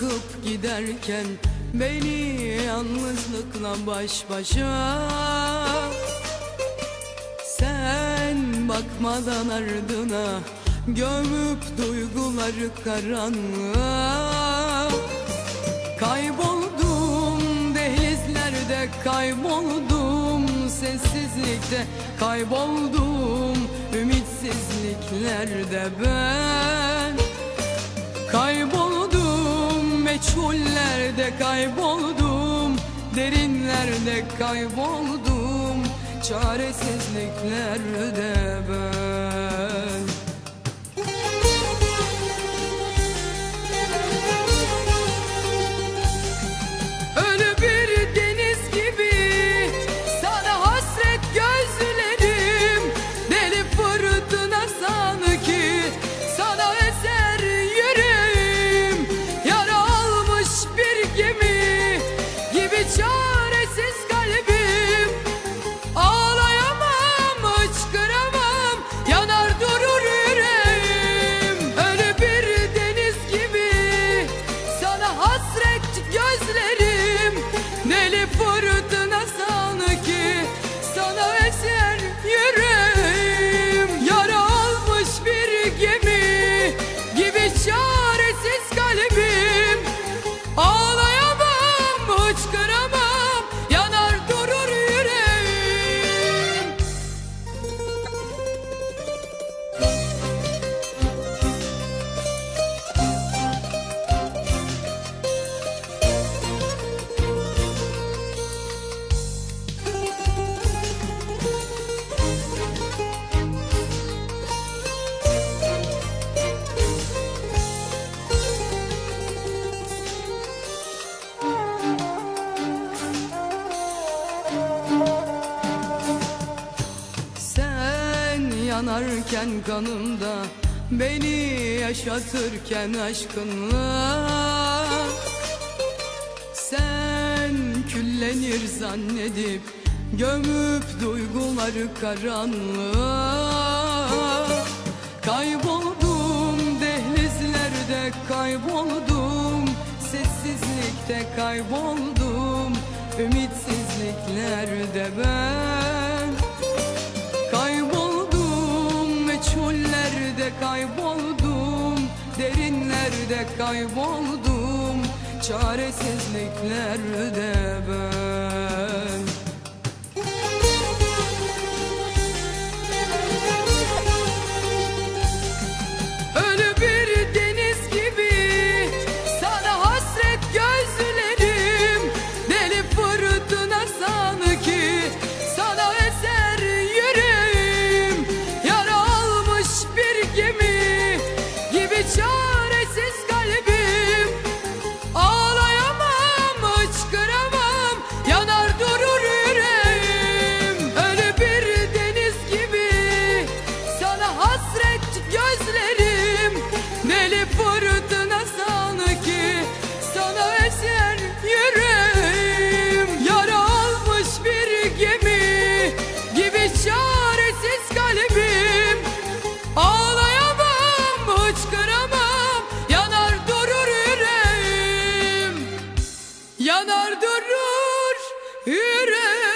bırakıp giderken Beni yalnızlıkla baş başa. Sen bakmadan ardına Gömüp duyguları karanlığa. Kayboldum dehlizlerde Kayboldum sessizlikte. Kayboldum ümitsizliklerde ben. meçhullerde kayboldum Derinlerde kayboldum. Çaresizliklerde ben yanarken kanımda Beni yaşatırken aşkınla. Sen küllenir zannedip Gömüp duyguları karanlığa. Kayboldum dehlizlerde kayboldum. Sessizlikte kayboldum Ümitsizliklerde ben. derinlerde kayboldum Derinlerde kayboldum. Çaresizliklerde yanar durur yüreğim.